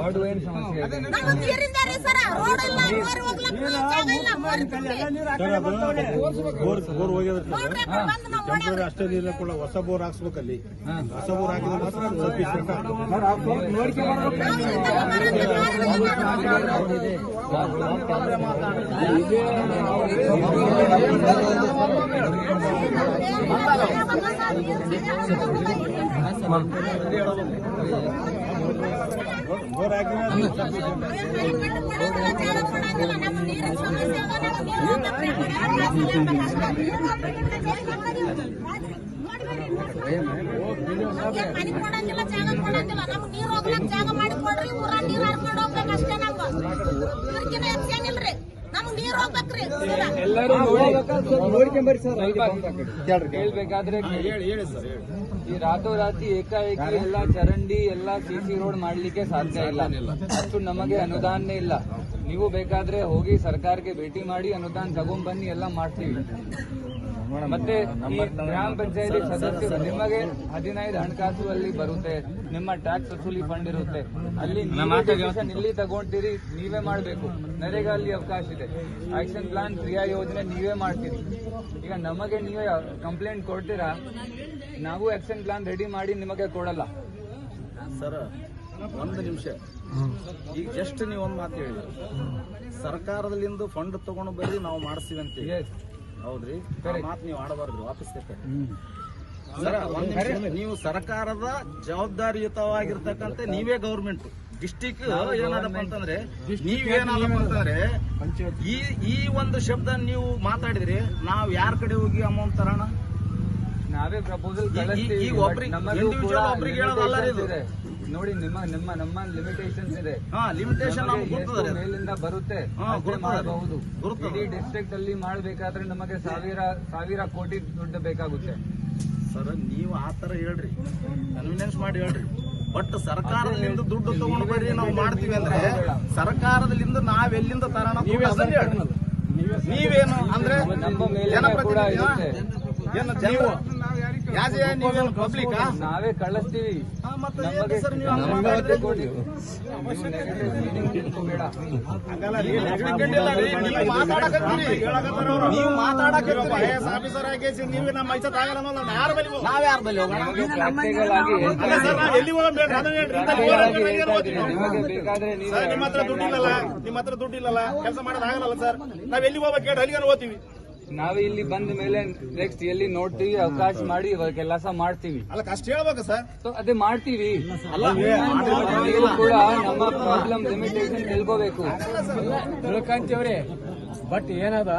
ಹಾಡು ಸಮಸ್ಯೆ ಬೋರ್ ಹೋಗ್ಯದ ಅಷ್ಟೇ ನೀರ್ ಕೂಡ ಹೊಸ ಬೋರ್ ಹಾಕ್ಸ್ಬೇಕಲ್ಲಿ ಹೊಸ ಬೋರ್ ಹಾಕಿದ್ರೆ ಜಾಗ ಕೊಡಂಗಿಲ್ಲ ಜಾಗ ಕೊಡಂಗಿಲ್ಲ ನಮ್ಗ್ ನೀರು ಹೋಗ್ಲಕ್ ಜಾಗ ಮಾಡಿ ಕೊಡ್ರಿ ಊರ ನೀರ್ ಹರ್ಕೊಂಡ್ ಹೋಗ್ಬೇಕು ಅಷ್ಟೇ ನಮ್ಗ ಇದ್ರಕಿನ್ನ ಹೆಚ್ಚೇನಿಲ್ರಿ ನಮ್ಗ್ ನೀರ್ ಹೋಗ್ಬೇಕ್ರಿ ಸೀದಾ. ಎಲ್ಲರೂ ಕೇಳ್ಬೇಕಾದ್ರೆ ಈ ರಾತೋರಾತಿ ಏಕಾಏಕಿ ಎಲ್ಲ ಚರಂಡಿ ಎಲ್ಲ ಸಿಸಿ ರೋಡ್ ಮಾಡ್ಲಿಕ್ಕೆ ಸಾಧ್ಯ ಇಲ್ಲ. ಅಷ್ಟು ನಮಗೆ ಅನುದಾನನೇ ಇಲ್ಲ. ನೀವು ಬೇಕಾದ್ರೆ ಹೋಗಿ ಸರ್ಕಾರಕ್ಕೆ ಭೇಟಿ ಮಾಡಿ ಅನುದಾನ ತಗೊಂಡ್ ಬನ್ನಿ ಎಲ್ಲ ಮಾಡ್ತೀವಿ. ಮತ್ತೆ ಈ ಗ್ರಾಮ ಪಂಚಾಯತಿ ಸದಸ್ಯರು ನಿಮಗೆ ಹದಿನೈದು ಹಣಕಾಸು ಅಲ್ಲಿ ಬರುತ್ತೆ ನಿಮ್ಮ ಟ್ಯಾಕ್ಸ್ ವಸೂಲಿ ಫಂಡ್ ಇರುತ್ತೆ. ಅಲ್ಲಿ ಇಲ್ಲಿ ತಗೊಂತೀರಿ ನೀವೇ ಮಾಡಬೇಕು. ನರೇಗಾ ಅಲ್ಲಿ ಅವಕಾಶ ಇದೆ. ಆಕ್ಷನ್ ಪ್ಲಾನ್ ಕ್ರಿಯಾ ಯೋಜನೆ ನೀವೇ ಮಾಡ್ತೀರಿ. ಈಗ ನಮಗೆ ನೀವೇ ಕಂಪ್ಲೇಂಟ್ ಕೊಡ್ತೀರಾ? ನಾವು ಆಕ್ಷನ್ ಪ್ಲಾನ್ ರೆಡಿ ಮಾಡಿ ನಿಮಗೆ ಕೊಡಲ್ಲ. ಸರ್ ಒಂದು ನಿಮಿಷ. ಈಗ ಜಸ್ಟ್ ನೀವು ಒಂದು ಮಾತು ಹೇಳಿ. ಸರ್ಕಾರದಲ್ಲಿಂದು ಫಂಡ್ ತಗೊಂಡು ಬರ್ರಿ ನಾವು ಮಾಡಿಸ್ತೀವಿ ಅಂತ ಎಸ್ ಹೌದ್ರಿ? ಮಾತು ನೀವು ಆಡಬಾರ್ದು ವಾಪಸ್ ನೀವು ಸರ್ಕಾರದ ಜವಾಬ್ದಾರಿಯುತವಾಗಿರ್ತಕ್ಕಂಥ ನೀವೇ ಗೌರ್ಮೆಂಟ್. ಡಿಸ್ಟಿಕ್ ಏನಾದಪ್ಪ ಅಂತಂದ್ರೆ ನೀವೇನಾದಪ್ಪ ಅಂತಂದ್ರೆ ಈ ಈ ಒಂದು ಶಬ್ದ ನೀವು ಮಾತಾಡಿದ್ರಿ ನಾವ್ ಯಾರ ಕಡೆ ಹೋಗಿ ಅಮೌಂಟ್ ತರೋಣ? ನಾವೇ ಪ್ರಪೋಸಲ್ ಈ- ಒಬ್ರಿಗೆ- ಇಂಡಿವಿಜುವಲ್ ಒಬ್ರಿಗೆ ಹೇಳೋದಲ್ಲ ಇದು. ನೋಡಿ ನಿಮ್ಮ ನಿಮ್ಮ ನಮ್ಮ ಲಿಮಿಟೇಷನ್ಸ್ ಇದೆ. ಲಿಮಿಟೇಷನ್ ಮೇಲಿಂದ ಬರುತ್ತೆ. ಮಾಡಬಹುದು. ಇಡೀ ಡಿಸ್ಟ್ರಿಕ್ಟ್ ಅಲ್ಲಿ ಮಾಡಬೇಕಾದ್ರೆ ನಮಗೆ ಸಾವಿರ ಸಾವಿರ ಕೋಟಿ ದುಡ್ಡು ಬೇಕಾಗುತ್ತೆ. ಸರ್ ನೀವು ಆ ತರ ಹೇಳ್ರಿ. ಕನ್ವಿನೆನ್ಸ್ ಮಾಡಿ ಹೇಳ್ರಿ. ಬಟ್ ಸರ್ಕಾರದಿಂದ ದುಡ್ಡು ತಗೊಂಡು ಬರ್ರಿ ನಾವು ಮಾಡ್ತೀವಿ ಅಂದ್ರೆ ಸರ್ಕಾರದಲ್ಲಿಂದ ನಾವೆಲ್ಲಿಂದ ತರೋಣ. ನೀವೇನು ಅಂದ್ರೆ ಜನಪ್ರತಿನಿಧಿ ಏನು ನೀವು ಯಾಕೆ ನೀವೇನು ಪಬ್ಲಿಕ್ ನಾವೇ ಕಳಿಸ್ತೀವಿ. ನೀವು ಮಾತಾಡಕತ್ತೀರಿ. ಆಫೀಸರ್ ಆಗೇಸಿ ನೀವು ನಮ್ಮ ಆಗಲ್ಲ ಯಾರ? ನಾವ್ ಯಾರ. ಎಲ್ಲಿ ನಿಮ್ಮ ಹತ್ರ ದುಡ್ಡಿಲ್ಲಲ್ಲ ನಿಮ್ಮ ಹತ್ರ ದುಡ್ಡಿಲ್ಲಲ್ಲ ಕೆಲಸ ಮಾಡೋದಾಗಲ್ಲ ಸರ್. ನಾವ್ ಎಲ್ಲಿ ಹೋಗ್ಬೇಕು? ಅಲ್ಲಿಗೆ ಓದ್ತೀವಿ. ನಾವು ಇಲ್ಲಿ ಬಂದ ಮೇಲೆ ನೆಕ್ಸ್ಟ್ ಎಲ್ಲಿ ನೋಡ್ತೀವಿ ಅವಕಾಶ ಮಾಡಿ ಕೆಲಸ ಮಾಡ್ತೀವಿ. ಅಲ್ಲ ಕಷ್ಟ ಹೇಳ್ಬೇಕು ಸರ್. ಸೊ ಅದೇ ಮಾಡ್ತೀವಿ. ಅಲ್ಲ ನೀವು ಕೂಡ ನಮ್ಮ ಪ್ರಾಬ್ಲಮ್ ಲಿಮಿಟೇಷನ್ ತಿಳ್ಕೋಬೇಕು. ಬಟ್ ಏನದ?